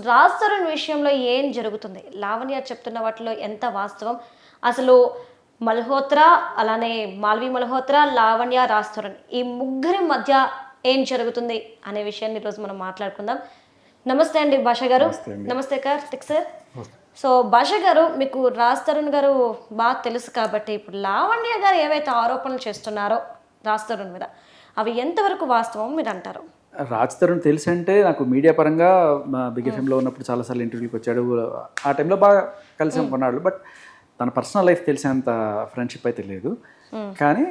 అసలు రాజ్ తరుణ్ విషయంలో ఏం జరుగుతుంది? లావణ్య చెప్తున్న వాటిలో ఎంత వాస్తవం? అసలు మల్హోత్రా అలానే మాల్వి మల్హోత్రా లావణ్య రాజ్ తరుణ్ ఈ ముగ్గురి మధ్య ఏం జరుగుతుంది అనే విషయాన్ని ఈరోజు మనం మాట్లాడుకుందాం. నమస్తే అండి భాష గారు. నమస్తే కార్తిక్ సార్. సో భాష గారు మీకు రాజ్ తరుణ్ గారు బాగా తెలుసు కాబట్టి ఇప్పుడు లావణ్య గారు ఏవైతే ఆరోపణలు చేస్తున్నారో రాజ్ తరుణ్ మీద అవి ఎంతవరకు వాస్తవం మీరు అంటారు? రాజ్ తరుణ్ తెలుసు అంటే నాకు మీడియా పరంగా మా బిగ్ ఎఫ్ఎంలో ఉన్నప్పుడు చాలాసార్లు ఇంటర్వ్యూకి వచ్చాడు. ఆ టైంలో బాగా కలిసి కొన్నాడు బట్ తన పర్సనల్ లైఫ్ తెలిసేంత ఫ్రెండ్షిప్ అయితే లేదు. కానీ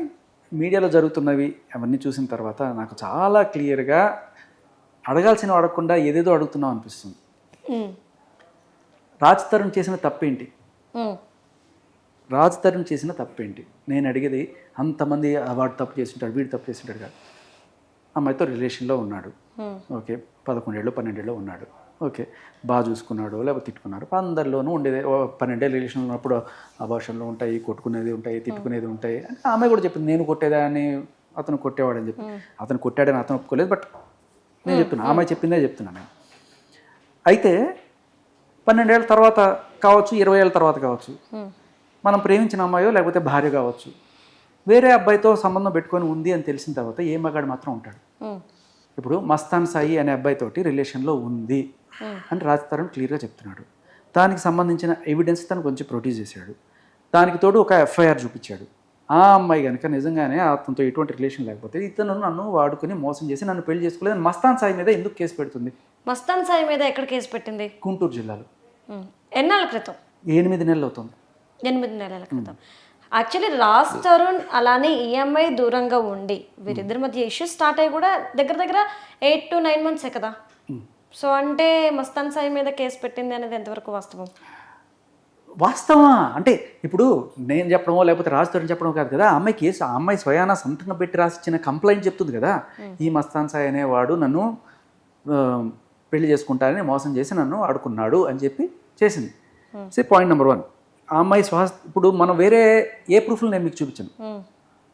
మీడియాలో జరుగుతున్నవి అవన్నీ చూసిన తర్వాత నాకు చాలా క్లియర్గా అడగాల్సిన అడగకుండా ఏదేదో అడుగుతున్నాం అనిపిస్తుంది. రాజ్ తరుణ్ చేసిన తప్పేంటి? రాజ్ తరుణ్ చేసిన తప్పేంటి? నేను అడిగేది అంతమంది "ఆ, వాడు తప్పు చేసింటాడు వీడు తప్పు చేసింటాడు కాదు. అమ్మాయితో రిలేషన్లో ఉన్నాడు. ఓకే పదకొండేళ్ళు పన్నెండేళ్ళు ఉన్నాడు. ఓకే బాగా చూసుకున్నాడు లేకపోతే తిట్టుకున్నాడు. అందరిలోనూ ఉండేది. ఓ పన్నెండేళ్ళు రిలేషన్ ఉన్నప్పుడు అభాషణలు ఉంటాయి కొట్టుకునేది ఉంటాయి తిట్టుకునేది ఉంటాయి. అంటే ఆమె కూడా చెప్పింది నేను కొట్టేదా అని అతను కొట్టేవాడని చెప్పి. అతను కొట్టాడని అతను ఒప్పుకోలేదు బట్ నేను చెప్తున్నా ఆమె చెప్పిందే చెప్తున్నా నేను. అయితే పన్నెండేళ్ళ తర్వాత కావచ్చు ఇరవై ఏళ్ళ తర్వాత కావచ్చు మనం ప్రేమించిన అమ్మాయో లేకపోతే భార్య కావచ్చు వేరే అబ్బాయితో సంబంధం పెట్టుకొని ఉంది అని తెలిసిన తర్వాత ఏ మగాడు మాత్రం ఉంటాడు. ఇప్పుడు మస్తాన్ సాయి అనే అబ్బాయితోటి రిలేషన్లో ఉంది అని రాజ్ తరుణ్ క్లియర్గా చెప్తున్నాడు. దానికి సంబంధించిన ఎవిడెన్స్ తను కొంచెం ప్రొడ్యూస్ చేశాడు. దానికి తోడు ఒక ఎఫ్ఐఆర్ చూపించాడు. ఆ అమ్మాయి కనుక నిజంగానే అతనితో ఎటువంటి రిలేషన్ లేకపోతే ఇతను నన్ను వాడుకొని మోసం చేసి నన్ను పెళ్ళి చేసుకోలేదు మస్తాన్ సాయి మీద ఎందుకు కేసు పెడుతుంది? మస్తాన్ సాయి మీద ఎక్కడ కేసు పెట్టింది? గుంటూరు జిల్లాలో. ఎన్నాళ్ళ క్రితం? ఎనిమిది నెలలు అవుతుంది. ఎనిమిది నెలల క్రితం. యాక్చువల్లీ రాజ్ తరుణ్ అలానే ఈఎంఐ దూరంగా ఉండి వీరిద్దరి మధ్య ఇష్యూస్ స్టార్ట్ అయ్యి కూడా దగ్గర దగ్గర ఎయిట్ టు నైన్ మంత్సే కదా? సో అంటే మస్తాన్ సాయి మీద కేసు పెట్టింది అనేది ఎంతవరకు వాస్తవం? వాస్తవా అంటే ఇప్పుడు నేను చెప్పడమో లేకపోతే రాజ్ తరుణ్ చెప్పడం కాదు కదా అమ్మాయి కేసు ఆ అమ్మాయి స్వయాన సంతకం పెట్టి రాసిచ్చిన కంప్లైంట్ చెప్తుంది కదా. ఈ మస్తాన్ సాయి అనేవాడు నన్ను పెళ్ళి చేసుకుంటానని మోసం చేసి నన్ను ఆడుకున్నాడు అని చెప్పి చేసింది. సే పాయింట్ నెంబర్ వన్ ఆ అమ్మాయి శ్వాస ఇప్పుడు మనం వేరే ఏ ప్రూఫ్లు నేను మీకు చూపించాను.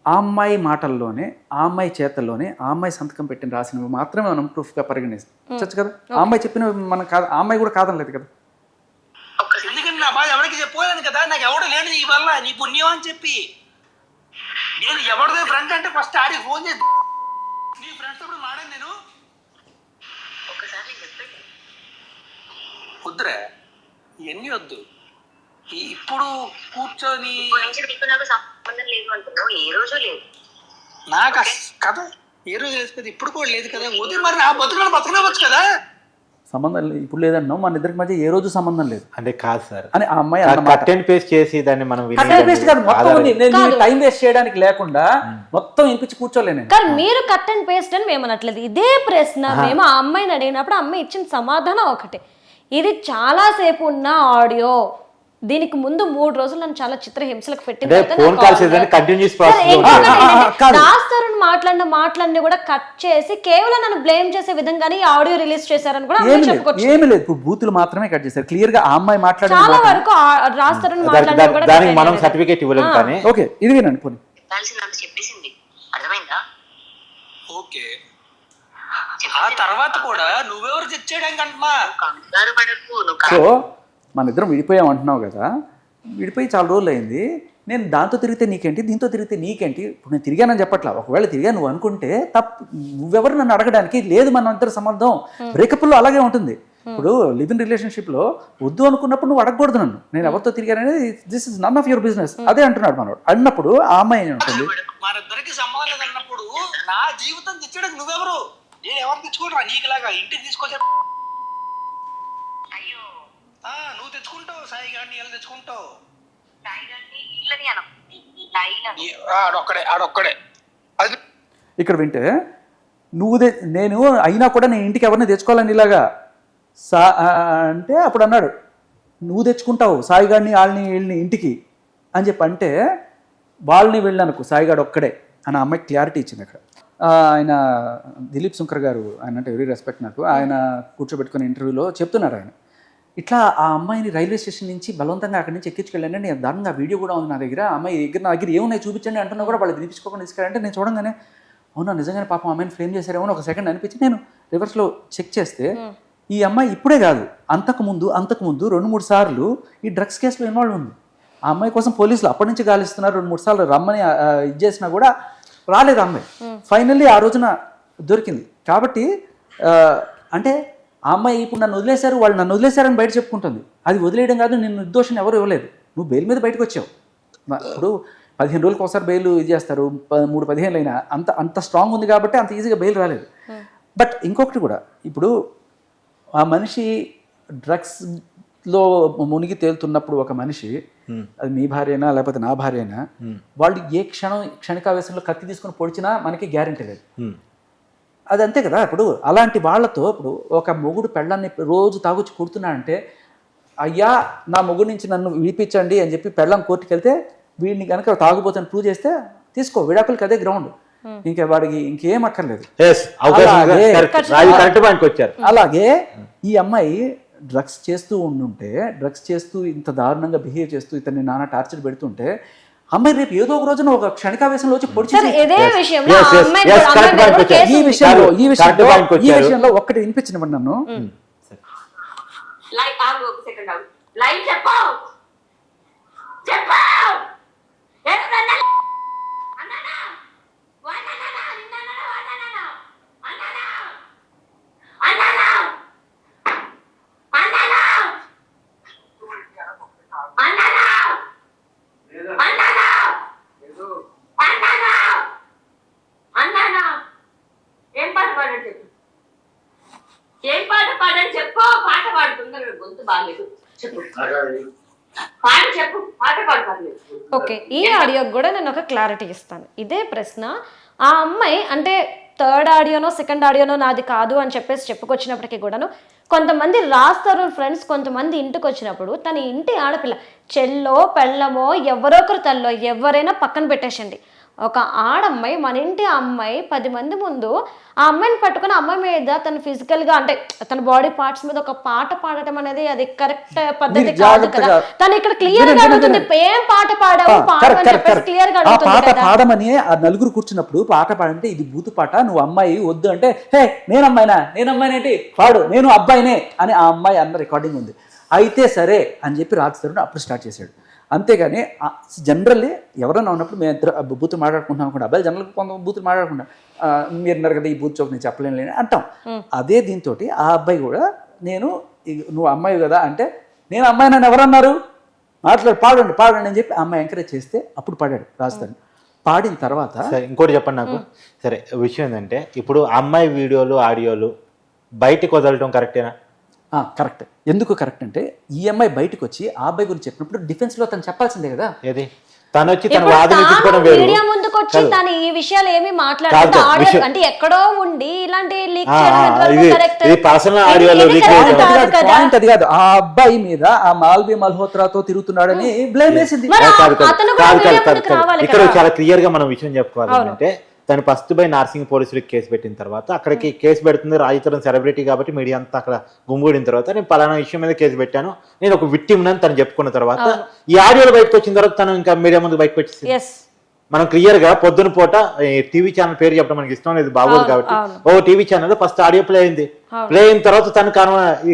ఆ అమ్మాయి మాటల్లోనే ఆ అమ్మాయి చేతల్లోనే ఆ అమ్మాయి సంతకం పెట్టిన రాసినవి మాత్రమే మనం ప్రూఫ్గా పరిగణిస్తాం. చచ్చు కదా? ఆ అమ్మాయి చెప్పిన మనం కాదు ఆ అమ్మాయి కూడా కాదనలేదు కదా? ఎందుకంటే నా బాధ ఎవరికి చెప్పలేను కదా? నాకు ఎవడు లేడు నీ వల్ల నీ పుణ్యం అని చెప్పి. నేను ఎవరిదో ఫ్రెండ్ అంటే ఫస్ట్ ఆడికి ఫోన్ చేసి నీ ఫ్రెండ్స్ ఇప్పుడు మాడాను నేను. ఒకసారి చెప్పండి. వద్దురా ఇవన్నీ వద్దు. ఇప్పుడు కూర్చొని నీకు నాకు సంబంధం లేదు అంటున్నావు. ఏ రోజు లేదు. నాకు అస్- కథ ఏ రోజు లేదు కదా? ఇప్పుడు కూడా లేదు కదా? వదిలి మరి నా బతుకులు బతకలేవచ్చు కదా? సంబంధం లేదు ఇప్పుడు లేదన్నావు మన ఇద్దరికి మధ్య ఏ రోజు సంబంధం లేదు. అంటే కాదు సార్. అని ఆ అమ్మాయి కట్ అండ్ పేస్ట్ చేసి దాన్ని మనం విని కట్ వేస్ట్ కాదు మొత్తం ఉంది. నేను టైం వేస్ట్ చేయడానికి లేకుండా మొత్తం వినిపించి కూర్చోలేను నేను. కానీ మీరు కట్ అండ్ పేస్ట్ అని మేము అనట్లేదు. ఇదే ప్రశ్న మేము ఆ అమ్మాయిని అడిగినప్పుడు ఆ అమ్మాయి ఇచ్చిన సమాధానం ఒకటే. ఇది చాలాసేపు ఉన్న ఆడియో. దీనికి ముందు మూడు రోజులు నన్ను చాలా పెట్టింది ఏంటంటే, కాదు. రాజ్ తరుణ్ మాట్లాడిన మాటలన్నీ కూడా కట్ చేసి కేవలం నన్ను బ్లేమ్ చేసే విధంగానే ఆడియో రిలీజ్ చేశారని కూడా ఏమి లేదు చెప్పుకోవచ్చు. ఏమి లేదు. ఇప్పుడు బూతులు మాత్రమే కట్ చేశారు. క్లియర్గా ఆ అమ్మాయి మాట్లాడిన చాలా వరకు దానికి- మాట్లాడిన మనం. సర్టిఫికేట్ ఇవ్వలేము కానీ ఓకే ఇది వినండి పోనీ. చెప్పేసింది. అర్థమైందా? ఓకే. ఆ తర్వాత కూడా నువ్వెవరు తెచ్చేయడానికి అంటున్నా? కంగారు పడకు నువ్వు సో కా- మన ఇద్దరం విడిపోయాం అంటున్నావు కదా విడిపోయి చాలా రోజులు అయింది నేను దాంతో తిరిగితే నీకేంటి దీంతో తిరిగితే నీకేంటి? ఇప్పుడు నేను తిరిగానని చెప్పట్లా. ఒకవేళ తిరిగా నువ్వు అనుకుంటే తప్పు నువ్వెవరు నన్ను అడగడానికి లేదు మన ఇద్దరు సంబంధం. బ్రేకప్లో అలాగే ఉంటుంది. ఇప్పుడు లివ్ ఇన్ రిలేషన్షిప్లో వద్దు అనుకున్నప్పుడు నువ్వు అడగకూడదు నన్ను. నేను ఎవరితో తిరిగాననేది this is none of your business. అదే అంటున్నాడు మనోడు. అన్నప్పుడు ఆ అమ్మాయి ఏం ఉంటుంది సంబంధం నా జీవితం తెచ్చడానికి నువ్వెవరు? నేను ఎవరు తెచ్చుకుంటా నీకులాగా ఇంటికి తీసుకొచ్చే నువ్వు తెచ్చుకుంటావు సాయి గారిని ఎలా తెచ్చుకుంటావు? ఆడొక్కడే ఆడొక్కడే అది ఇక్కడ వింటే నువ్వు నేను అయినా కూడా నేను ఇంటికి ఎవరిని తెచ్చుకోవాలని ఇలాగా? సా అంటే అప్పుడు అన్నాడు నువ్వు తెచ్చుకుంటావు సాయిగాడిని వాళ్ళని వీళ్ళని ఇంటికి. అని చెప్పి అంటే వాళ్ళని వెళ్ళానుకో సాయిగాడు ఒక్కడే అని అమ్మాయి క్లారిటీ ఇచ్చింది అక్కడ. ఆయన దిలీప్ శంకర్ గారు ఆయన అంటే వెరీ రెస్పెక్ట్ నాకు ఆయన కూర్చోబెట్టుకున్న ఇంటర్వ్యూలో చెప్తున్నారు ఆయన. ఇట్లా ఆ అమ్మాయిని రైల్వే స్టేషన్ నుంచి బలవంతంగా అక్కడి నుంచి ఎక్కించుకెళ్ళండి. నేను దారుణంగా వీడియో కూడా ఉంది నా దగ్గర. అమ్మాయి దగ్గర నా దగ్గర ఏమున్నాయి చూపించండి అంటున్నా కూడా వాళ్ళు వినిపించుకోకుండా తీసుకెళ్ళంటే నేను చూడంగానే అవునా నిజంగానే పాపం అమ్మాయిని ఫ్రేమ్ చేశారేమో ఒక సెకండ్ అనిపించి నేను రివర్స్లో చెక్ చేస్తే ఈ అమ్మాయి ఇప్పుడే కాదు అంతకుముందు అంతకుముందు రెండు మూడు సార్లు ఈ డ్రగ్స్ కేసులో ఇన్వాల్వ్ ఉంది. ఆ అమ్మాయి కోసం పోలీసులు అప్పటి నుంచి గాలిస్తున్నారు రెండు మూడు సార్లు రమ్మని ఇది చేసినా కూడా రాలేదు అమ్మాయి. ఫైనల్లీ ఆ రోజున దొరికింది. కాబట్టి అంటే ఆ అమ్మాయి ఇప్పుడు నన్ను వదిలేశారు వాళ్ళు నన్ను వదిలేశారని బయట చెప్పుకుంటుంది. అది వదిలేయడం కాదు నిన్ను నిర్దోషం ఎవరు ఇవ్వలేదు. నువ్వు బెయిల్ మీద బయటకు వచ్చావు. ఇప్పుడు పదిహేను రోజులకు ఒకసారి బెయిల్ ఇది చేస్తారు మూడు పదిహేనులు అయినా అంత అంత స్ట్రాంగ్ ఉంది కాబట్టి అంత ఈజీగా బెయిల్ రాలేదు. బట్ ఇంకొకటి కూడా ఇప్పుడు ఆ మనిషి డ్రగ్స్లో మునిగి తేలుతున్నప్పుడు ఒక మనిషి అది మీ భార్య అయినా లేకపోతే నా భార్య అయినా వాళ్ళు ఏ క్షణం క్షణికావేశంలో కత్తి తీసుకొని పొడిచినా మనకి గ్యారంటీ లేదు. అది అంతే కదా. ఇప్పుడు అలాంటి వాళ్ళతో ఇప్పుడు ఒక మొగుడు పెళ్ళాన్ని రోజు తాగుచ్చి కుడుతున్నాడంటే అయ్యా నా మొగుడు నుంచి నన్ను విడిపించండి అని చెప్పి పెళ్ళం కోర్టుకి వెళ్తే వీడిని కనుక తాగుబోతని ప్రూవ్ చేస్తే తీసుకో. విడాకులకి అదే గ్రౌండ్. ఇంకా వాడికి ఇంకేం అక్కర్లేదు. అలాగే ఈ అమ్మాయి డ్రగ్స్ చేస్తూ ఉండుంటే డ్రగ్స్ చేస్తూ ఇంత దారుణంగా బిహేవ్ చేస్తూ ఇతన్ని నానా టార్చర్ పెడుతుంటే అమ్మాయి రేపు ఏదో ఒక రోజున ఒక క్షణికావేశంలో వచ్చి పొడిచి ఈ. విషయంలో ఈ విషయంలో ఈ. విషయంలో ఒక్కటి వినిపించనివ్వండి నన్ను. లైట్ ఆగు ఒక సెకండ్ ఆగు. లైట్ చెప్పు. చెప్పు ఎవరన్నా అన్నానా వాడన్నానా నిన్ననా వాడన్నానా అన్నానా అన్నానా అన్నానా అన్నానా అన్నానా అన్నానా అన్నానా ఏం పాట పాడండి చెప్పు ఏం పాట పాడని చెప్పు పాట పాడుతున్నారు గొంతు బాగాలేదు చెప్పు. పాట చెప్పు. పాట పాడు పర్లేదు ఓకే ఈ ఆడియోకి కూడా నేను ఒక క్లారిటీ ఇస్తాను. ఇదే ప్రశ్న ఆ అమ్మాయి అంటే థర్డ్ ఆడియోనో సెకండ్ ఆడియోనో నాది కాదు అని చెప్పేసి చెప్పుకొచ్చినప్పటికీ కూడాను కొంతమంది రాస్తారు ఫ్రెండ్స్ కొంతమంది ఇంటికి వచ్చినప్పుడు తన ఇంటి ఆడపిల్ల చెల్లో పెళ్ళమో ఎవరో ఒకరు తల్లో ఎవరైనా పక్కన పెట్టేసండి ఒక ఆడమ్మాయి మన ఇంటి అమ్మాయి పది మంది ముందు ఆ అమ్మాయిని పట్టుకుని అమ్మాయి మీద తన physical గా అంటే తన బాడీ పార్ట్స్ మీద ఒక పాట పాడటం అనేది అది కరెక్ట్ పద్ధతి కాదు కదా. తను ఇక్కడ క్లియర్గా అడుగుతుంది. ఏం పాట పాడావు? చెప్పేసి. క్లియర్గా పాట పాడమని ఆ నలుగురు కూర్చున్నప్పుడు పాట పాడంటే ఇది బూతు పాట నువ్వు అమ్మాయి వద్దు అంటే హే నేను అమ్మాయినా నేను అమ్మాయినేంటి పాడు నేను అబ్బాయినే అని ఆ అమ్మాయి అన్న రికార్డింగ్ ఉంది. అయితే సరే అని చెప్పి రాజస్థాన్ అప్పుడు స్టార్ట్ చేశాడు. అంతేగాని జనరల్లీ ఎవరైనా ఉన్నప్పుడు మేము ఇద్దరు బూతులు మాట్లాడుకుంటున్నాం అనుకుంటా అబ్బాయిలు జనరల్ కొంత బూతులు మాట్లాడుకుంటాం ఆ, మీరు అన్నారు కదా ఈ బూత్ చౌక్ నేను చెప్పలేను లేని అంటాం. అదే దీంతో ఆ అబ్బాయి కూడా నేను నువ్వు అమ్మాయి కదా అంటే నేను అమ్మాయి నన్ను ఎవరన్నారు మాట్లాడు పాడండి పాడండి అని చెప్పి అమ్మాయి ఎంకరేజ్ చేస్తే అప్పుడు పాడాడు రాజస్థాన్ పాడిన తర్వాత ఇంకోటి చెప్పండి నాకు. సరే విషయం ఏంటంటే ఇప్పుడు అమ్మాయి వీడియోలు ఆడియోలు బయటికి వదలటం కరెక్టేనా? కరెక్ట్ ఎందుకు కరెక్ట్ అంటే ఈ అమ్మాయి బయటకు వచ్చి ఆ అబ్బాయి గురించి చెప్పినప్పుడు డిఫెన్స్లో తను చెప్పాల్సిందే కదా. ఏది? తను వచ్చి తన వాదన వేరు. మీడియా ముందుకు వచ్చి. తను ఈ విషయాలు ఏమి కాదు, ఆడియో అంటే ఎక్కడో ఉండి ఇలాంటి లీక్ ఇది- పాయింట్ అది కాదు. ఆ అబ్బాయి మీద ఆ మాల్వి మల్హోత్రాతో తిరుగుతున్నాడని బ్లేమ్ వేసింది. కాదు, కాదు, కాదు, ఇక్కడ. చాలా క్లియర్గా మనం విషయం చెప్పుకోవాలి. అంటే తను ఫస్ట్ బై నార్సింగ్ పోలీసులకు కేసు పెట్టిన తర్వాత అక్కడికి కేసు పెడుతుంది రాజతరం సెలబ్రిటీ కాబట్టి మీడియా అంతా అక్కడ గుమ్ముడిన తర్వాత నేను పలానా విషయం మీద కేసు పెట్టాను. నేను ఒక విక్టిమ్ అని తను చెప్పుకున్న తర్వాత. ఈ ఆడియోలు బయటకు వచ్చిన తర్వాత తను ఇంకా మీడియా ముందు బయటకు వచ్చేసి ఎస్ మనం క్లియర్గా పొద్దున పూట టీవీ ఛానల్ పేరు చెప్పడం మనకి ఇష్టం లేదు బాగోదు కాబట్టి. ఓ TV channel first audio play అయింది. ప్లే అయిన తర్వాత తను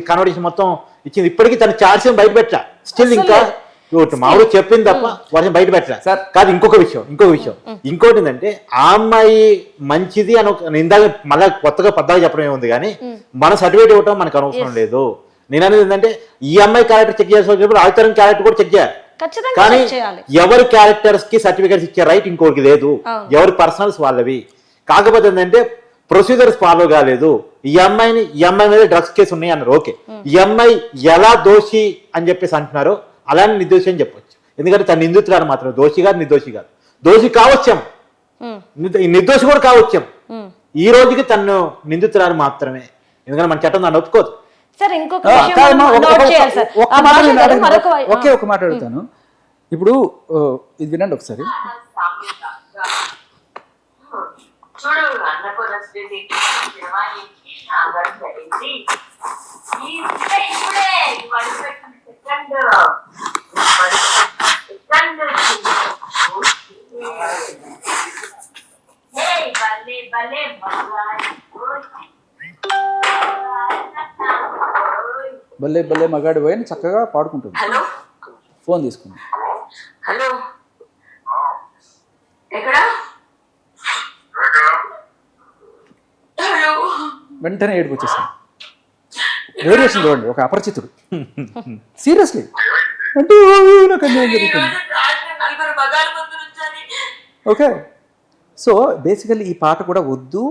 కన్వర్టేషన్ మొత్తం ఇచ్చింది. ఇప్పటికీ తన చార్జ్ బయట పెట్టా స్టిల్ ఇంకా మామూలు చెప్పింది తప్ప వాటిని బయట పెట్టరా? సార్. కాదు ఇంకొక విషయం ఇంకొక విషయం. ఇంకోటి ఏంటంటే ఆ అమ్మాయి మంచిది అని ఒక- ఇందాక మళ్ళీ కొత్తగా పద్దాగా చెప్పడం ఏముంది కానీ మన సర్టిఫికేట్ ఇవ్వటం మనకు అనవసరం లేదు. నేను అనేది ఏంటంటే ఈ అమ్మాయి క్యారెక్టర్ చెక్ వచ్చినప్పుడు ఆదితరం క్యారెక్టర్ కూడా చెక్ చేయాలి. కానీ ఎవరి క్యారెక్టర్స్కి సర్టిఫికేట్స్ ఇచ్చే రైట్ ఇంకోటికి లేదు. ఎవరి పర్సనల్స్ వాళ్ళవి. కాకపోతే ఏంటంటే ప్రొసీజర్స్ ఫాలో కాలేదు. ఈ అమ్మాయిని ఈ అమ్మాయి మీద డ్రగ్స్ కేసు ఉన్నాయి అన్నారు. ఓకే ఈ అమ్మాయి ఎలా దోషి అని చెప్పేసి అంటున్నారో అలానే నిర్దోషి అని చెప్పొచ్చు. ఎందుకంటే తన నిందితురాలు మాత్రం దోషి కాదు నిర్దోషి కాదు. దోషి కావచ్చాం. నిర్దోషి కూడా కావచ్చాం. ఈ రోజుకి తను నిందితురాలు మాత్రమే. ఎందుకంటే మన చట్టం దాన్ని ఒప్పుకోదు. సార్ ఇంకొక ఒక- ఒక- మాట అడుగుతాను. ఇప్పుడు ఇది వినండి ఒకసారి. చూడు భలే భలే మగాడు పోయి అని చక్కగా పాడుకుంటుంది. హలో? ఫోన్ తీసుకుంది. హలో? ఎక్కడ? వెంటనే ఏడుపు వచ్చేసింది వేరియేషన్ చూడండి ఒక అపరిచితుడు. సీరియస్లీ. అంటే "ఓ, నాకు అన్యాయం జరుగుతుంది రాత్రి నలుగురు మగాళ్ళ ముందు నుంచొని. ఓకే. సో బేసికల్లీ ఈ పాట కూడా వద్దు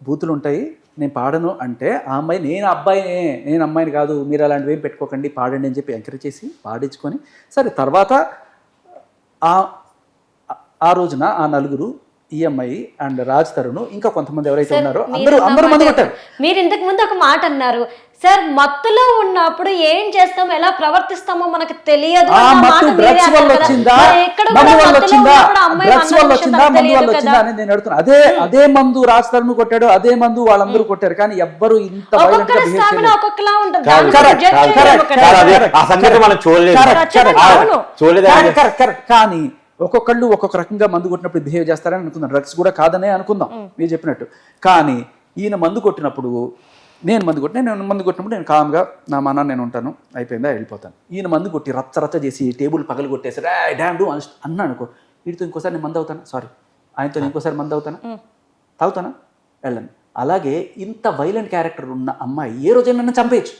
బూతులు ఉంటాయి నేను పాడను అంటే ఆ అమ్మాయి నేను అబ్బాయినే నేను అమ్మాయిని కాదు మీరు అలాంటివి ఏం పెట్టుకోకండి పాడండి అని చెప్పి ఎంకరేజ్ చేసి పాడించుకొని సరే తర్వాత ఆ ఆ రోజున ఆ నలుగురు ఈ అమ్మాయి అండ్ రాజ్ తరుణ్ ఇంకా కొంతమంది ఎవరైతే ఉన్నారో అందరూ అందరూ మంది మాట- కొట్టారు మీరు ఇంతకు ముందు ఒక మాట అన్నారు. సార్ మత్తులో ఉన్నప్పుడు ఏం చేస్తామో ఎలా ప్రవర్తిస్తామో మనకు తెలియదు నేను అడుగుతున్నా. అదే అదే మందు రాజ్ తరుణ్ కొట్టాడు అదే మందు వాళ్ళందరూ కొట్టారు. కానీ ఎవ్వరు ఇంత అదే కానీ ఒక్కొక్కళ్ళు ఒక్కొక్క రకంగా మందు కొట్టినప్పుడు బిహేవ్ చేస్తారని అనుకుందాం. డ్రగ్స్ కూడా కాదనే అనుకుందాం. మీరు చెప్పినట్టు. కానీ ఈయన మందు కొట్టినప్పుడు నేను మందు కొట్టి నేను మందు కొట్టినప్పుడు నేను కామ్గా నా మన నేను ఉంటాను అయిపోయిందా వెళ్ళిపోతాను. ఈయన మందు కొట్టి రచ్చ రచ్చ చేసి టేబుల్ పగలు కొట్టేసి డామ్ డూ అన్నా అనుకో వీటితో ఇంకోసారి నేను మందు అవుతాను? సారీ ఆయనతో ఇంకోసారి మందు అవుతాను? తాగుతానా? వెళ్ళను. అలాగే ఇంత వైలెంట్ క్యారెక్టర్ ఉన్న అమ్మాయి ఏ రోజైనా నన్ను చంపేయచ్చు.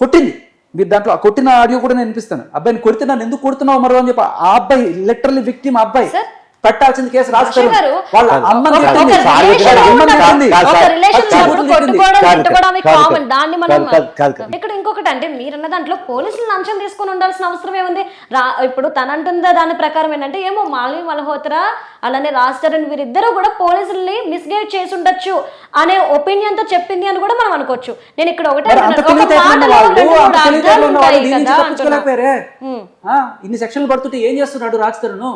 కొట్టింది. మీరు దాంట్లో కొట్టిన ఆడియో కూడా నేను వినిపిస్తాను. అబ్బాయిని కొడితే నన్ను ఎందుకు కొడుతున్నావు మరో అని చెప్పి ఆ అబ్బాయి లిటరల్లీ విక్టిమ్ అబ్బాయి. సార్, పెట్టాల్సిన కేసు రాస్తారు వాళ్ళ. ఇక్కడ ఇంకొకటి అంటే మీరన్న దాంట్లో పోలీసులు లంచం తీసుకొని ఉండాల్సిన అవసరం ఏముంది? రా ఇప్పుడు తన అంటుందా దాని ప్రకారం ఏంటంటే ఏమో మాల్వి మల్హోత్రా అలానే రాస్తారని వీరిద్దరూ కూడా పోలీసుల్ని మిస్గైడ్ చేసి ఉండొచ్చు అనే ఒపీనియన్తో చెప్పింది అని కూడా మనం అనుకోవచ్చు. నేను ఇక్కడ ఒకటే ఇన్ని సెక్షన్లు పడుతుంటే ఏం చేస్తున్నాడు రాజతరును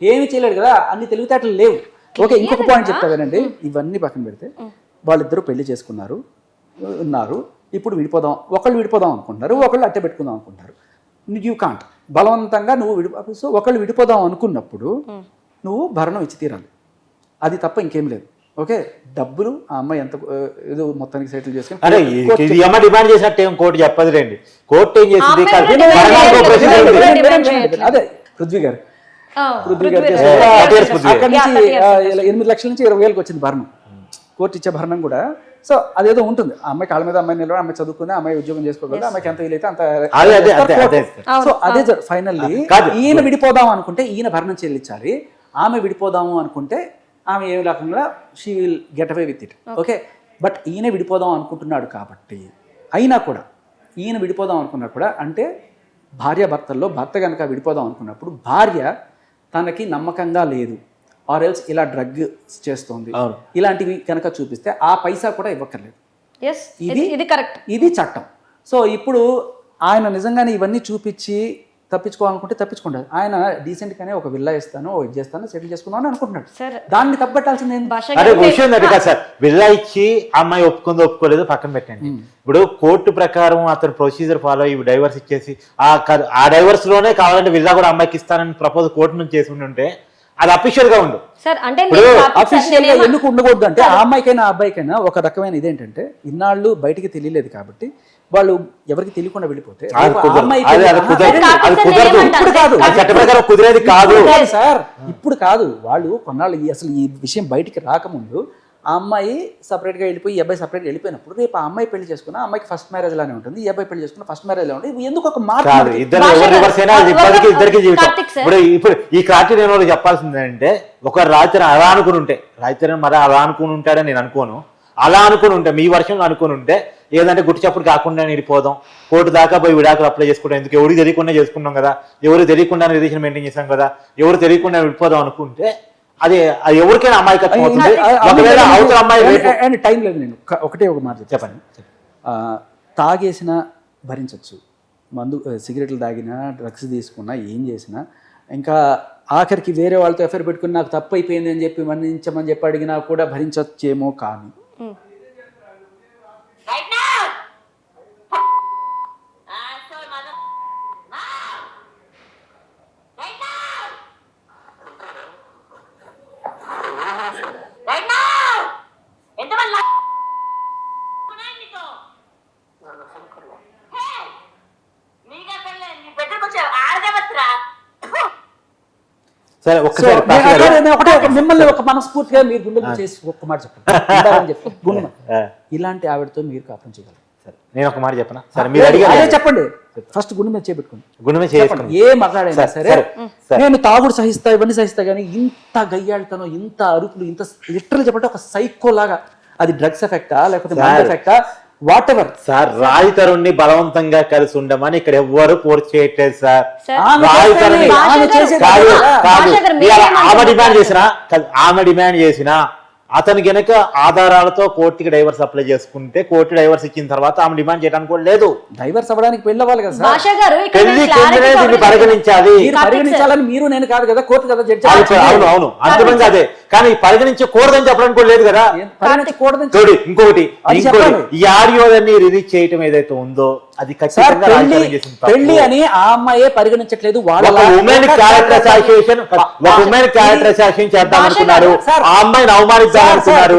ఏమి చేయలేడు కదా? అన్ని తెలివితేటలు లేవు. ఓకే ఇంకొక పాయింట్ చెప్తా వినండి. ఇవన్నీ పక్కన పెడితే వాళ్ళిద్దరూ పెళ్ళి చేసుకున్నారు ఉన్నారు. ఇప్పుడు విడిపోదాం. ఒకళ్ళు విడిపోదాం అనుకుంటున్నారు ఒకళ్ళు అట్టే పెట్టుకుందాం అనుకుంటారు యూ కాంట్ బలవంతంగా నువ్వు విడి సో ఒకళ్ళు విడిపోదాం అనుకున్నప్పుడు నువ్వు భరణం ఇచ్చి తీరాలి. అది తప్ప ఇంకేం లేదు. ఓకే? డబ్బులు ఆ అమ్మాయి ఎంత ఏదో మొత్తానికి సెటిల్ చేసుకుని అరే కోర్టు- ఇది అమ్మ డిమాండ్ చేసినట్టు ఏం కోర్టు చెప్పదు రండి. కోర్టు ఏం చేసింది. అదే పృథ్వీ గారు ఎనిమిది లక్షల నుంచి ఇరవై వేలకు వచ్చింది భరణం. కోర్టు ఇచ్చే భరణం కూడా. సో అదేదో ఉంటుంది. ఆ అమ్మాయి కాళ్ళ మీద అమ్మాయి నిలబడి అమ్మాయి చదువుకుంది అమ్మాయి ఉద్యోగం చేసుకోగలదు అమ్మాయికి ఎంత వీలైతే అంత. సో అదే ఫైనల్లీ. ఈయన విడిపోదాం అనుకుంటే ఈయన భరణం చెల్లించాలి. ఆమె విడిపోదాము అనుకుంటే ఆమె ఏమి లేకుండా she will get away with it okay but ఈయన విడిపోదాం అనుకుంటున్నాడు కాబట్టి అయినా కూడా ఈయన విడిపోదాం అనుకున్నా కూడా అంటే భార్య భర్తల్లో భర్త కనుక విడిపోదాం అనుకున్నప్పుడు భార్య తనకి నమ్మకంగా లేదు. ఆర్ ఎల్స్ ఇలా డ్రగ్ చేస్తోంది. ఇలాంటివి కనుక చూపిస్తే ఆ పైసా కూడా ఇవ్వక్కర్లేదు. Yes, ఇది ఇది కరెక్ట్ ఇది చట్టం. సో ఇప్పుడు ఆయన నిజంగానే ఇవన్నీ చూపించి తప్పించుకోవాలనుకుంటే తప్పించుకుంటాడు ఆయన డీసెంట్ గానే ఒక విల్లా ఇస్తాను ఓ ఇది చేస్తాను సెటిల్ చేసుకుందాం అని అనుకుంటున్నాడు. సరే. దాన్ని తప్పట్టాల్సింది విషయం కదా సార్. బిల్లా ఇచ్చి అమ్మాయి ఒప్పుకుందో ఒప్పుకోలేదో పక్కన పెట్టండి. ఇప్పుడు కోర్టు ప్రకారం అతను ప్రొసీజర్ ఫాలో అయ్యి డైవర్స్ ఇచ్చేసి ఆ ఆ డైవర్స్లోనే కావాలంటే విల్లా కూడా అమ్మాయికి ఇస్తానని ప్రపోజ్ కోర్టు నుంచి చేసి ఉంటే అది అఫీషియల్గా ఉండు. సార్ అంటే అఫీషియల్గా ఎందుకు ఉండకూడదు అంటే ఆ అమ్మాయికైనా ఆ అబ్బాయికైనా ఒక రకమైన ఇదేంటంటే ఇన్నాళ్ళు బయటికి తెలియలేదు కాబట్టి వాళ్ళు ఎవరికి తెలియకుండా వెళ్ళిపోతే కుదరదు. కాదు. సార్. ఇప్పుడు కాదు. వాళ్ళు కొన్నాళ్ళు ఈ- అసలు ఈ విషయం బయటికి రాకముందు ఆ అమ్మాయి సపరేట్గా వెళ్ళిపోయి ఈ అబ్బాయి సపరేట్ వెళ్ళిపోయినప్పుడు రేపు ఆ అమ్మాయి పెళ్ళి చేసుకున్న అమ్మాయికి ఫస్ట్ మ్యారేజ్ లానే ఉంటుంది ఈ అబ్బాయి పెళ్ళి చేసుకున్న ఫస్ట్ మ్యారేజ్ లా ఉంటుంది. ఎందుకు ఒక మార్పు ఇద్దరికి ఇద్దరికి జీవితం. ఇప్పుడు ఇప్పుడు ఈ వాళ్ళకి చెప్పాల్సింది ఏంటంటే ఒక రాత్రి అలా అనుకుని ఉంటే రాత్రి మరి అలా అనుకుని ఉంటాడని నేను అనుకోను. అలా అనుకుని ఉంటే మీ వర్షంలో అనుకుని ఉంటే ఏదంటే గుట్టి చప్పుడు కాకుండా వెళ్ళిపోదాం. కోర్టు దాకా పోయి విడాకులు అప్లై చేసుకుంటాం ఎందుకు? ఎవరికి తెలియకుండా చేసుకున్నాం కదా. ఎవరు తెలియకుండా రిలేషన్ మెయింటైన్ చేసాం కదా. ఎవరు తెలియకుండా వెళ్ళిపోదాం అనుకుంటే అది అది ఎవరికైనా అమాయకత్వం అవుతుంది. ఒకవేళ అవతల అమ్మాయి టైం లేదు నేను. ఒక- ఒకటే ఒక మాట. చెప్పండి. తాగేసిన భరించవచ్చు మందు సిగరెట్లు తాగినా డ్రగ్స్ తీసుకున్నా ఏం చేసినా. ఇంకా ఆఖరికి వేరే వాళ్ళతో ఎఫ్ఐఆర్ పెట్టుకుని నాకు తప్పు అయిపోయింది అని చెప్పి మన్నించమని చెప్పి అడిగినా కూడా భరించవచ్చేమో కానీ. Mm. మనస్ఫూర్తిగా మీరు గుండెలు చేసి ఒక్క మాట చెప్పండి. గుండె ఇలాంటి ఆవిడతో మీరు కాపురం చేయగలరు సరే నేను ఒక మాట చెప్పనా? సరే మీరు అదే అడిగారు చెప్పండి. ఫస్ట్ గుండె మీద చేపెట్టుకోండి. గుణమే చెప్పండి. చేసుకుని ఏ మగాడైనా సరే. నేను తాగుడు సహిస్తా ఇవన్నీ సహిస్తా కానీ ఇంత గయ్యాళితనం ఇంత అరుపులు ఇంత లిటరల్ చెప్పంటే ఒక సైకో లాగా. అది డ్రగ్స్ ఎఫెక్టా లేకపోతే మందు. ఎఫెక్టా? వాట్ ఎవర్ సార్ రాయి తరుణ్ణి బలవంతంగా కలిసి ఉండమని ఇక్కడ ఎవ్వరు ఫోర్స్ చేయట్లేదు సార్ రాయి తరుణ్ణి కాదు కదా. ఆమె? డిమాండ్ చేసినా ఆమె డిమాండ్ చేసినా అతను గనక ఆధారాలతో కోర్టుకి డైవర్స్ అప్లై చేసుకుంటే కోర్టు డైవర్స్ ఇచ్చిన తర్వాత ఆమె డిమాండ్ చేయడానికి కూడా లేదు. డైవర్స్ అవ్వడానికి పెళ్ళి అవ్వాలి కదా సార్ పెళ్ళి కిందనే దీన్ని పరిగణించాలి. పరిగణించాలని మీరు నేను కాదు కదా కోర్టు కదా జడ్జి అవును, అవును. అవును అర్థమైంది అదే. కానీ పరిగణించకూడదని చెప్పడానికి కూడా లేదు కదా. చూడు ఇంకొకటి చెప్పాలి. ఈ ఆడియోలన్నీ రిలీజ్ చేయటం ఏదైతే ఉందో అది పెళ్ళి అని ఆ అమ్మాయే పరిగణించట్లేదు ఉమెన్ క్యారెక్టర్ అసోసియేషన్ ఒక ఉమెన్ క్యారెక్టర్ అసోసియేషన్ చేద్దాం అనుకున్నారు ఆ అమ్మాయిని అవమానిద్దాం అనుకున్నారు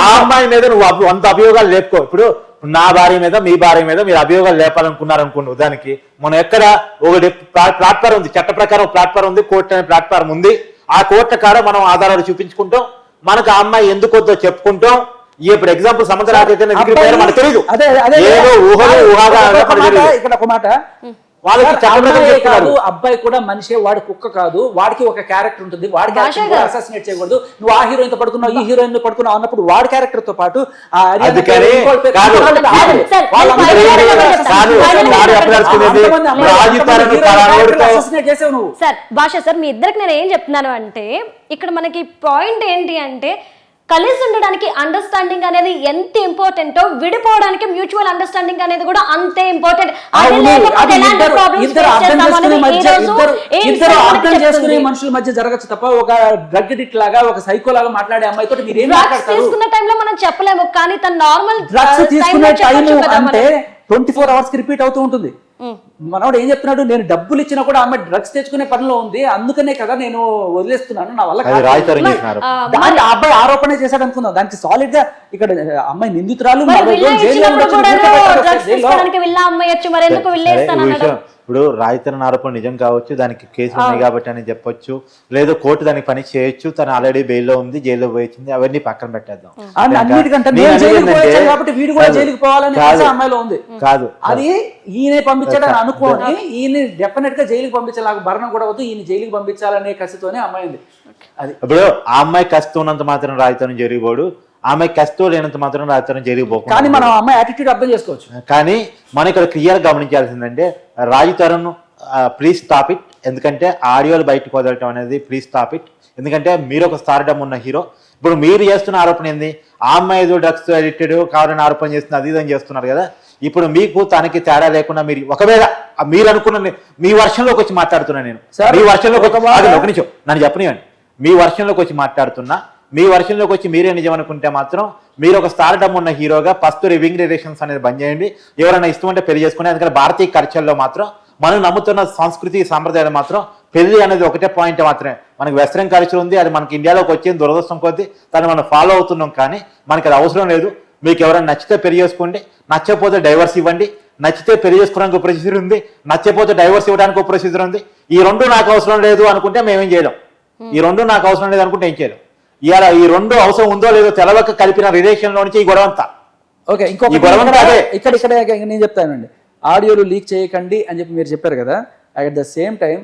ఆ. అమ్మాయి మీద నువ్వు వంద అభియోగాలు లేపుకో. ఇప్పుడు నా భార్య మీద మీ భార్య మీద మీరు అభియోగాలు లేపాలనుకున్నారు అనుకోండి ఉదానికి మనం ఎక్కడ ఒకటి ప్లాట్ఫారం ఉంది చట్ట ప్రకారం ప్లాట్ఫారం ఉంది కోర్టు అనే ప్లాట్ఫారం ఉంది ఆ కోర్టు కాడ మనం ఆధారాలు చూపించుకుంటాం. మనకు ఆ అమ్మాయి ఎందుకు వద్దో చెప్పుకుంటాం. ఇప్పుడు ఎగ్జాంపుల్ సమంత రాకైతే పేరు మనకు తెలియదు ఏదో ఊహలు ఊహాగా ఇక్కడ ఒక మాట. వాళ్ళకి చెప్తున్నారు. కాదు అబ్బాయి కూడా మనిషే వాడి కుక్క కాదు వాడికి ఒక క్యారెక్టర్ ఉంటుంది వాడి క్యారెక్టర్. అసాసినేట్ చేయకూడదు నువ్వు ఆ హీరోయిన్తో పడుకున్నావు ఈ హీరోయిన్తో పడుకున్నావు అన్నప్పుడు వాడి క్యారెక్టర్తో పాటు సార్ భాష సార్ మీ ఇద్దరికి నేను ఏం చెప్తున్నాను అంటే ఇక్కడ మనకి పాయింట్ ఏంటి అంటే కలిసి ఉండడానికి అండర్స్టాండింగ్ అనేది ఎంత ఇంపార్టెంటో విడిపోవడానికి మ్యూచువల్ అండర్స్టాండింగ్ అనేది కూడా అంతే ఇంపార్టెంట్ అర్థం చేసుకునే? మనుషుల మధ్య జరగచ్చు తప్ప ఒక డ్రగ్ అడిక్ట్ లాగా ఒక సైకో లాగా మాట్లాడే మీరు ఏం డ్రగ్స్ మాట్లాడతారు? తీసుకున్న టైంలో మనం చెప్పలేము కానీ తన నార్మల్ డ్రగ్స్ తీసుకునే టైం అంటే. ట్వంటీ ఫోర్ అవర్స్కి రిపీట్ అవుతూ ఉంటుంది. మనోడు ఏం చెప్తున్నాడు? నేను డబ్బులు ఇచ్చినా కూడా ఆమె డ్రగ్స్ తెచ్చుకునే పనిలో ఉంది. అందుకనే కదా నేను వదిలేస్తున్నాను. నా వల్ల దాన్ని అబ్బాయి ఆరోపణ చేశాడు అనుకుందాం. దానికి సాలిడ్గా ఇక్కడ అమ్మాయి నిందితురాలు ఇప్పుడు రాయితీన ఆరోపణ నిజం కావచ్చు దానికి కేసు ఉన్నాయి కాబట్టి అని చెప్పొచ్చు. లేదా కోర్టు దానికి పని చేయొచ్చు. తను ఆల్రెడీ బెయిల్లో ఉంది జైల్లో పోయింది. అవన్నీ పక్కన పెట్టేద్దాం. కాదు, జైలుకి పోవాలని కాదు, ఆశ అమ్మాయిలో ఉంది. కాదు. అది ఈయన పంపించాడని అనుకోని ఈయన డెఫినెట్గా జైలుకి పంపించాలి. భరణం కూడా వద్దు ఈయన జైలుకి పంపించాలనే కసితోనే అమ్మాయి ఉంది. అది. ఇప్పుడు ఆ అమ్మాయి కష్టం ఉన్నంత మాత్రం రాయితనం జరిగిపోడు ఆమె కష్టం లేనంత మాత్రం రాయితనం జరిగిపోకుండా కానీ మనం అమ్మాయి యాటిట్యూడ్ అర్థం చేసుకోవచ్చు. కానీ మనం ఇక్కడ clear గమనించాల్సిందంటే Raju Tarun please stop it ఎందుకంటే ఆడియోలు బయటకు వదలటం అనేది ప్లీజ్ స్టాప్ ఇట్ ఎందుకంటే మీరు ఒక స్టార్డమ్ ఉన్న హీరో ఇప్పుడు మీరు చేస్తున్న ఆరోపణ ఏంది? ఆ అమ్మాయి ఏదో డ్రగ్స్ అడిక్టెడ్ కావాలని ఆరోపణ చేస్తుంది అది ఇది అని చేస్తున్నారు కదా. ఇప్పుడు మీకు తనకి తేడా లేకుండా మీరు ఒకవేళ మీరు అనుకున్న మీ వర్షంలోకి వచ్చి మాట్లాడుతున్నా నేను. మీ వర్షంలోకి ఒక వచ్చి నిమిషం. నన్ను చెప్పనివ్వండి. మీ వర్షంలోకి వచ్చి మాట్లాడుతున్నా మీ వర్షంలోకి వచ్చి మీరే నిజం అనుకుంటే మాత్రం మీరు ఒక స్టార్డమ్ ఉన్న హీరోగా ఫస్ట్ రివింగ్ రిలేషన్స్ అనేది బంద్ చేయండి. ఎవరైనా ఇష్టం అంటే పెళ్ళి చేసుకుని ఎందుకంటే భారతీయ కల్చర్లో మాత్రం మనం నమ్ముతున్న సంస్కృతి సాంప్రదాయాలు మాత్రం పెళ్ళి అనేది ఒకటే పాయింట్ మాత్రమే. మనకి వెస్ట్రన్ కల్చర్ ఉంది అది మనకి ఇండియాలోకి వచ్చింది దురదృష్టం కొద్దీ దాన్ని మనం ఫాలో అవుతున్నాం కానీ మనకి అది అవసరం లేదు. మీకు ఎవరైనా నచ్చితే పెళ్ళి చేసుకోండి నచ్చకపోతే డైవర్స్ ఇవ్వండి నచ్చితే పెళ్ళి చేసుకోవడానికి ఒక ప్రొసీజర్ ఉంది నచ్చకపోతే డైవర్స్ ఇవ్వడానికి ఒక ప్రొసీజర్ ఉంది. ఈ రెండు నాకు అవసరం లేదు అనుకుంటే మేమేం చేయలేం. ఈ రెండు నాకు అవసరం లేదు అనుకుంటే ఏం చేయలేం. ఇవాళ ఈ రెండు అవసరం ఉందో లేదో తెలవక కలిపిన రిలేషన్లో నుంచి ఈ గొడవ అంతా. ఓకే ఇంకొక ఈ గొడవ. ఇక్కడ ఇక్కడ నేను చెప్తానండి ఆడియోలు లీక్ చేయకండి అని చెప్పి మీరు చెప్పారు కదా. అట్ ద సేమ్ టైం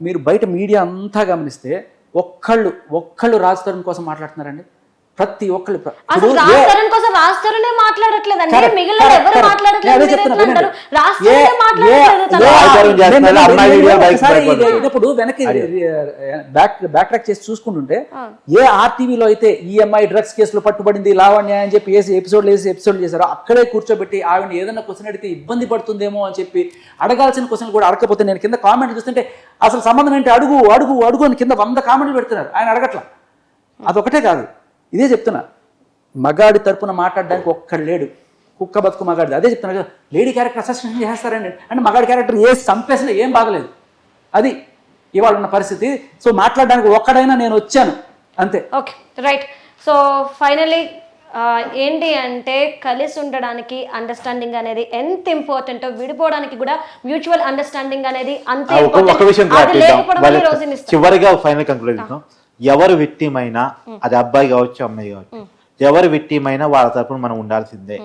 మీరు బయట మీడియా అంతా గమనిస్తే ఒక్కళ్ళు ఒక్కళ్ళు రాజ్ తరుణ్ కోసం మాట్లాడుతున్నారండి. ప్రతి ఒక్కళ్ళు అసలు కోసం మిగిలిన ఎవరు. మాట్లాడట్లేదు వెనక్కి బ్యాక్ బ్యాక్ ట్రాక్ చేసి చూసుకుంటుంటే ఏ ఆర్టీవీలో అయితే ఈఎంఐ డ్రగ్స్ కేసులో పట్టుబడింది లావణ్య అని చెప్పి వేసి ఎపిసోడ్ వేసి ఎపిసోడ్ చేశారో అక్కడే కూర్చోబెట్టి ఆవిడ ఏదైనా క్వశ్చన్ అడిగితే ఇబ్బంది పడుతుందేమో అని చెప్పి అడగాల్సిన క్వశ్చన్ కూడా అడగకపోతే నేను కింద కామెంట్ చూస్తుంటే అసలు సంబంధం ఏంటి? అడుగు అడుగు అడుగు అని కింద వంద కామెంట్లు పెడుతున్నారు. ఆయన అడగట్లా. అదొకటే కాదు. ఇదే చెప్తున్నా. మగాడి తరపున మాట్లాడడానికి ఒక్కడు లేడు. కుక్క బతుకు మగాడిది. అదే చెప్తున్నా కదా లేడీ క్యారెక్టర్ అసెసినేషన్ చేస్తారండి అంటే మగాడి క్యారెక్టర్ ఏ చంపేసినా ఏం బాగలేదు. అది ఇవాళ ఉన్న పరిస్థితి. సో మాట్లాడడానికి ఒక్కడైనా నేను వచ్చాను. అంతే. Okay right. సో ఫైనలీ ఏంటి అంటే కలిసి ఉండడానికి అండర్స్టాండింగ్ అనేది ఎంత ఇంపార్టెంటో విడిపోవడానికి కూడా మ్యూచువల్ అండర్స్టాండింగ్ అనేది అంతే. లేకపోవడం. చివరిగా ఫైనల్ కంక్లూడ్ చేద్దాం ఎవరు విక్టిమ్ అయినా అది అబ్బాయి కావచ్చు అమ్మాయి కావచ్చు. ఎవరు విక్టిమ్ అయినా వాళ్ళ తరపున మనం ఉండాల్సిందే.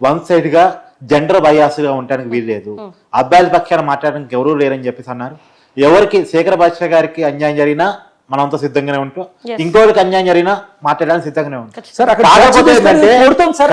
వన్ సైడ్గా జెండర్ బయాస్గా ఉండడానికి వీల్లేదు అబ్బాయిల పక్షాన మాట్లాడడానికి ఎవరూ లేరని చెప్పేసి అన్నారు. ఎవరికి శేఖర భాష గారికి అన్యాయం జరిగినా మనంతా సిద్ధంగానే ఉంటాం. ఇంకోరికి అన్యాయం జరిగినా మాట్లాడడానికి సిద్ధంగానే ఉంటాం. సార్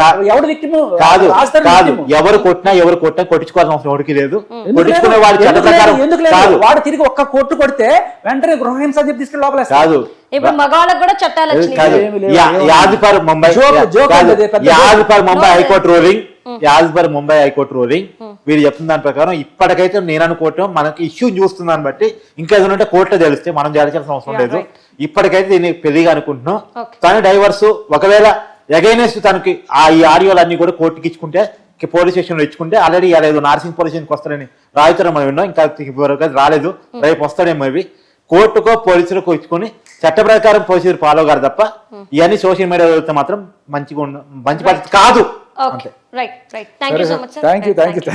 కాదు కాదు. ఎవరు కొట్టినా ఎవరు కొట్టినా కొట్టించుకోవాల్సిన అవసరం ఎవరికి లేదు. ఎందుకు కొట్టించుకునే చట్ట ఎందుకు? ప్రకారం? కాదు. వాడు తిరిగి ఒక్క కోర్టు కొడితే వెంటనే గృహహింస చెప్పి తీసుకెళ్ళి లోపలేస్తారు కాదు. ఇప్పుడు మగవాళ్ళకు కూడా చట్టాలు వచ్చినాయి. కాదు. ఏమీ లేవు, యా- ఏమీ లేవు. యాజ్ పర్ ముంబై జోక్- యా- జోక్ కాదు. అది పెద్ద as joke. Per Mumbai high court ruling as per Mumbai high court ruling వీరు చెప్తున్న దాని ప్రకారం ఇప్పటికైతే నేను అనుకోవటం మనకి ఇష్యూ చూస్తున్న దాన్ని బట్టి ఇంకా ఏదైనా ఉంటే కోర్టులో తెలిస్తే మనం చేయాల్సిన అవసరం లేదు. ఇప్పటికైతే దీన్ని పెళ్ళిగా అనుకుంటున్నాం. కానీ డైవర్స్ ఒకవేళ ఎగైనెస్ట్ తనకి ఆ ఈ ఆడియోలు అన్ని కూడా కోర్టుకి ఇచ్చుకుంటే పోలీస్ స్టేషన్లో ఇచ్చుకుంటే ఆల్రెడీ లేదు నార్సింగ్ పోలీస్ స్టేషన్కి వస్తారని రాయితరం మనం విన్నాం ఇంకా ఇప్పటివరకు రాలేదు. రేపు వస్తాడేమో ఇవి కోర్టుకో పోలీసులకు ఇచ్చుకొని చట్ట ప్రకారం ప్రొసీజర్ ఫాలో గారు తప్ప ఇవన్నీ సోషల్ మీడియా వెళ్తే మాత్రం మంచిగా ఉండ మంచి పద్ధతి కాదు. Right you thank you